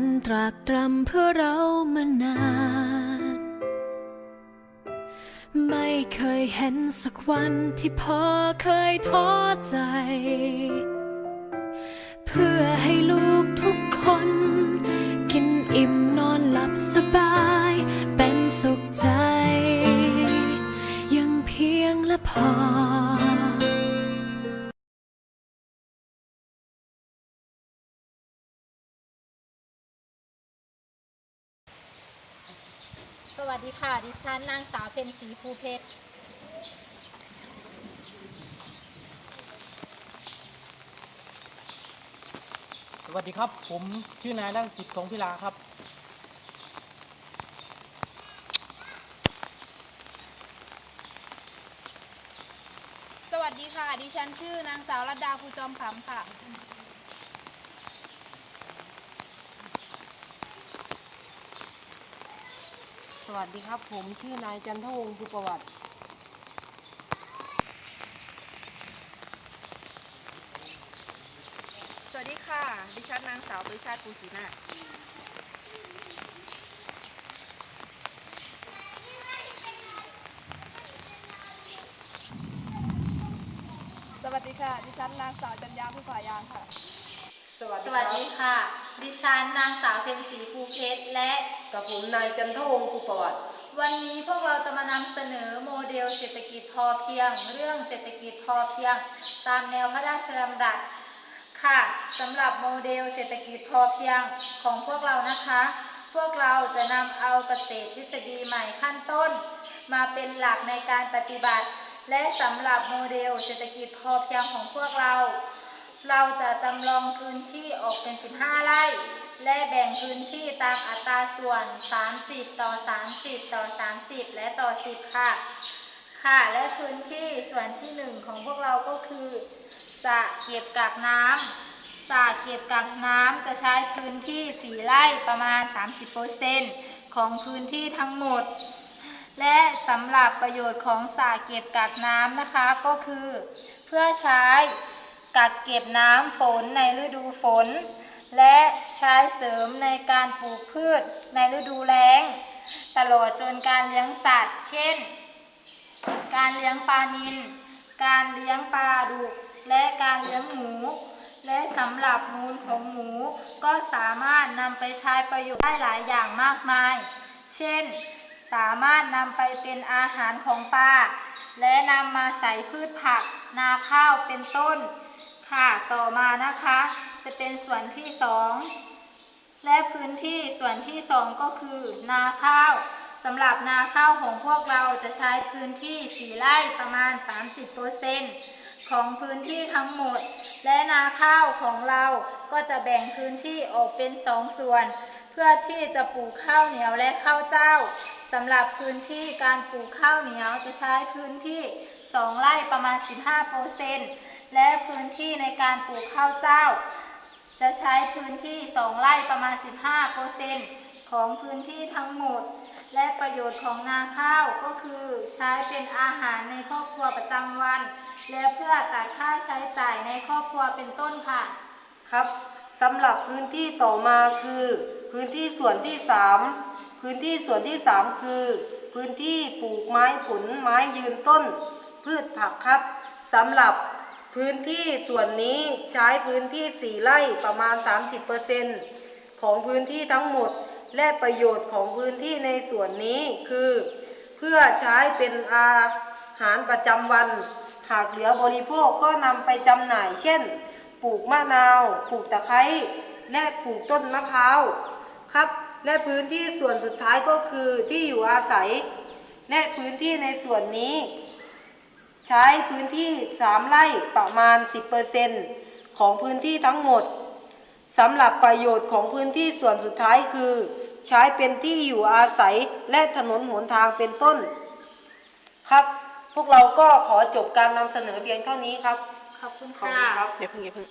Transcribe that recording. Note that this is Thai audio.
นตรากตรำเพื่อเรามานาน ไม่เคยเห็นสักวันที่พ่อเคยท้อใจ เพื่อให้ลูกทุกคน กินอิ่มนอนหลับสบาย เป็นสุขใจ ยังเพียงและพอ วัสดีค่ะ ดิฉันนางสาวเพ็ญศรีภูเพชร สวัสดีครับ ผมชื่อนายรังสิทธิ์คงพิลาครับ สวัสดีค่ะ ดิฉันชื่อนางสาวรัตดาภูจอมขำค่ะ สวัสดีครับ ผมชื่อนายจันทวงศ์ภูประวัติ สวัสดีค่ะ ดิฉันนางสาวปริชาติภูศรีนาถสวัสดีค่ะ ดิฉันนางสาวจัญญาผู้ผายางค่ะ สวัสสดีวัสครัดีบค่ะ ดิฉันนางสาวเพ็ญศรีภูเพชรและ กับผมนายจันทวงศ์ภูประวัติ วันนี้พวกเราจะมานำเสนอโมเดลเศรษฐกิจพอเพียง เรื่องเศรษฐกิจพอเพียง ตามแนวพระราชดำรัสค่ะสำหรับโมเดลเศรษฐกิจพอเพียงของพวกเรานะคะ พวกเราจะนำเอาเกษตรทฤษฎีใหม่ขั้นต้น มาเป็นหลักในการปฏิบัติ และสำหรับโมเดลเศรษฐกิจพอเพียงของพวกเรา เราจะจำลองพื้นที่ออกเป็น 15 ไร่ และแบ่งพื้นที่ตามอัตราส่วน 30 ต่อ 30 ต่อ 30 และต่อ 10 ค่ะ ค่ะ และพื้นที่ส่วนที่หนึ่งของพวกเราก็คือสระเก็บกักน้ำสระเก็บกักน้ำจะใช้พื้นที่ 4 ไร่ประมาณ 30%ของพื้นที่ทั้งหมด และสำหรับประโยชน์ของสระเก็บกักน้ำนะคะก็คือ เพื่อใช้ กักเก็บน้ำฝนในฤดูฝน และใช้เสริมในการปลูกพืชในฤดูแล้ง ตลอดจนการเลี้ยงสัตว์ เช่น การเลี้ยงปลานิลการเลี้ยงปลาดุกและการเลี้ยงหมู และสำหรับมูลของหมู ก็สามารถนำไปใช้ประโยชน์ได้หลายอย่างมากมาย เช่น สามารถนำไปเป็นอาหารของปลาและนำมาใส่พืชผัก นาข้าวเป็นต้น ค่ะต่อมานะคะ จะเป็นส่วนที่สองและพื้นที่ส่วนที่สองก็คือ นาข้าวสำหรับนาข้าวของพวกเราจะใช้พื้นที่4ไร่ประมาณ 30%ของพื้นที่ทั้งหมด และนาข้าวของเราก็จะแบ่งพื้นที่ออกเป็นสองส่วน เพื่อที่จะปลูกข้าวเหนียวและข้าวเจ้า สำหรับพื้นที่การปลูกข้าวเหนียวจะใช้พื้นที่ 2 ไร่ประมาณ 15%และพื้นที่ในการปลูกข้าวเจ้า จะใช้พื้นที่ 2 ไร่ประมาณ 15%ของพื้นที่ทั้งหมด และประโยชน์ของนาข้าวก็คือใช้เป็นอาหารในครอบครัวประจำวัน และเพื่อตัดค่าใช้จ่ายในครอบครัวเป็นต้นค่ะครับ สำหรับพื้นที่ต่อมาคือ พื้นที่ส่วนที่สามพื้นที่ส่วนที่สามคือ พื้นที่ปลูกไม้ผลไม้ยืนต้น พืชผักครับสำหรับพื้นที่ส่วนนี้ใช้พื้นที่สี่ไร่ประมาณ 30%ของพื้นที่ทั้งหมด และประโยชน์ของพื้นที่ในส่วนนี้คือ เพื่อใช้เป็นอาหารประจำวัน หากเหลือบริโภคก็นำไปจำหน่ายเช่น ปลูกมะนาว ปลูกตะไคร้ และปลูกต้นมะพร้าว ครับ และพื้นที่ส่วนสุดท้ายก็คือที่อยู่อาศัย และพื้นที่ในส่วนนี้ ใช้พื้นที่ 3 ไร่ประมาณ 10%ของพื้นที่ทั้งหมดสำหรับประโยชน์ของพื้นที่ส่วนสุดท้ายคือ ใช้เป็นที่อยู่อาศัยและถนนหนทางเป็นต้น ครับ พวกเราก็ขอจบการนำเสนอเพียงเท่านี้ครับ ขอบคุณค่ะ เดี๋ยวเพิ่งอย่าเพิ่ง